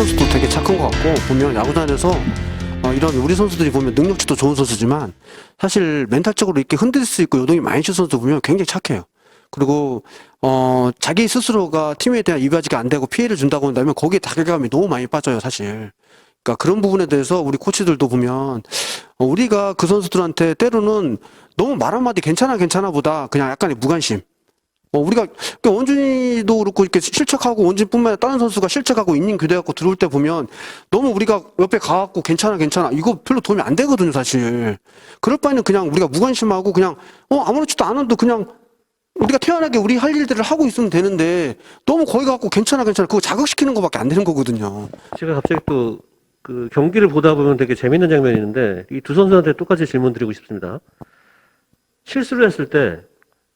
선수도 되게 착한 것 같고 보면 야구단에서 어, 이런 우리 선수들이 보면 능력치도 좋은 선수지만 사실 멘탈적으로 이렇게 흔들 수 있고 요동이 많이 칠 선수 보면 굉장히 착해요. 그리고 어 자기 스스로가 팀에 대한 이바지가 안 되고 피해를 준다고 한다면 거기에 자괴감이 너무 많이 빠져요 사실. 그러니까 그런 부분에 대해서 우리 코치들도 보면 어, 우리가 그 선수들한테 때로는 너무 말 한마디 괜찮아 괜찮아 보다 그냥 약간의 무관심. 어, 우리가 그러니까 원준이도 그렇고 이렇게 실책하고 원준뿐만 아니라 다른 선수가 실책하고 인닝 교대하고 들어올 때 보면 너무 우리가 옆에 가갖고 괜찮아 괜찮아 이거 별로 도움이 안 되거든요 사실. 그럴 바에는 그냥 우리가 무관심하고 그냥 어 아무렇지도 않아도 그냥 우리가 태연하게 우리 할 일들을 하고 있으면 되는데 너무 거기 갖고 괜찮아 괜찮아 그거 자극시키는 거밖에 안 되는 거거든요. 제가 갑자기 또 그 경기를 보다 보면 되게 재밌는 장면이 있는데 이 두 선수한테 똑같이 질문 드리고 싶습니다. 실수를 했을 때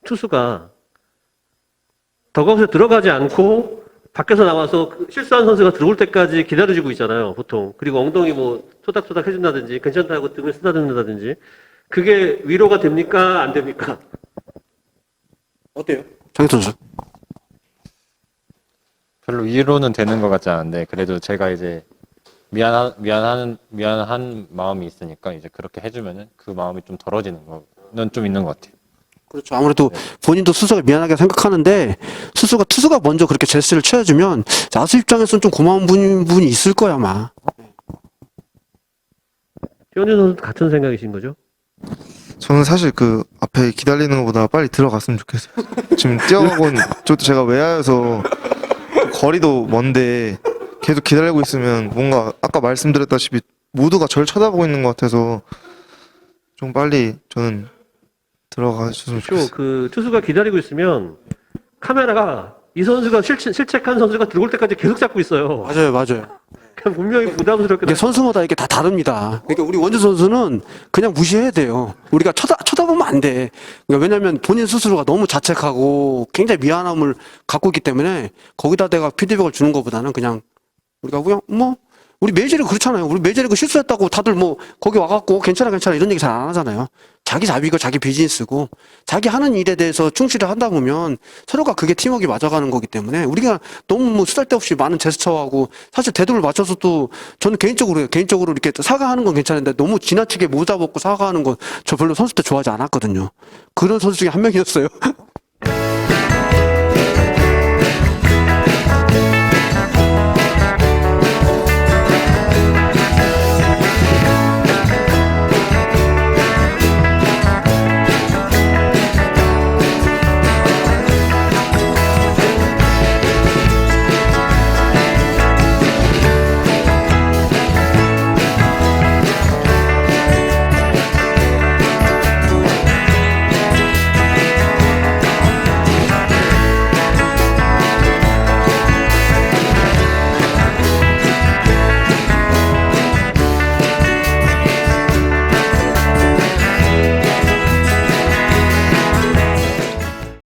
투수가 더가웃에 들어가지 않고 밖에서 나와서 그 실수한 선수가 들어올 때까지 기다려주고 있잖아요, 보통. 그리고 ong덩이 뭐 토닥토닥 해준다든지 괜찮다고 등을 쓰다듬는다든지 그게 위로가 됩니까? 안 됩니까? 어때요? 장희 선수. 별로 위로는 되는 것 같지 않은데 그래도 제가 이제 미안한 미안한 미안한 마음이 있으니까 이제 그렇게 해주면은 그 마음이 좀 덜어지는 거는 좀 있는 것 같아요. 그렇죠. 아무래도 본인도 스스로가 미안하게 생각하는데 스스로가 투수가 먼저 그렇게 제스를 취해주면 야수 입장에서는 좀 고마운 분- 부분이 있을 거야 아마. 현준 선수 같은 생각이신 거죠? 저는 사실 그 앞에 기다리는 것보다 빨리 들어갔으면 좋겠어요. 지금 뛰어가고 있는 저도 제가 외야여서 거리도 먼데 계속 기다리고 있으면 뭔가 아까 말씀드렸다시피 모두가 절 쳐다보고 있는 것 같아서 좀 빨리 저는 들어가 주셨으면 그렇죠. 좋겠어요. 그 투수가 기다리고 있으면 카메라가 이 선수가 실책, 실책 한 선수가 들어올 때까지 계속 잡고 있어요. 맞아요, 맞아요. 그냥 분명히 부담스럽게 이게 선수마다 이게 다 다릅니다. 그러니까 우리 원주 선수는 그냥 무시해야 돼요. 우리가 쳐다 쳐다보면 안 돼. 그러니까 왜냐하면 본인 스스로가 너무 자책하고 굉장히 미안함을 갖고 있기 때문에 거기다 내가 피드백을 주는 것보다는 그냥 우리가 그냥 뭐 우리 메이저리그 그렇잖아요. 우리 메이저리그 실수했다고 다들 뭐 거기 와갖고 괜찮아 괜찮아 이런 얘기 잘 안 하잖아요. 자기 자비고 자기 비즈니스고 자기 하는 일에 대해서 충실을 하다 보면 서로가 그게 팀워크가 맞아가는 거기 때문에 우리가 너무 뭐 쓰잘데없이 많은 제스처하고 사실 대도를 맞춰서 또 저는 개인적으로 개인적으로 이렇게 사과하는 건 괜찮은데 너무 지나치게 모자 벗고 사과하는 건 저 별로 선수 때 좋아하지 않았거든요. 그런 선수 중에 한 명이었어요.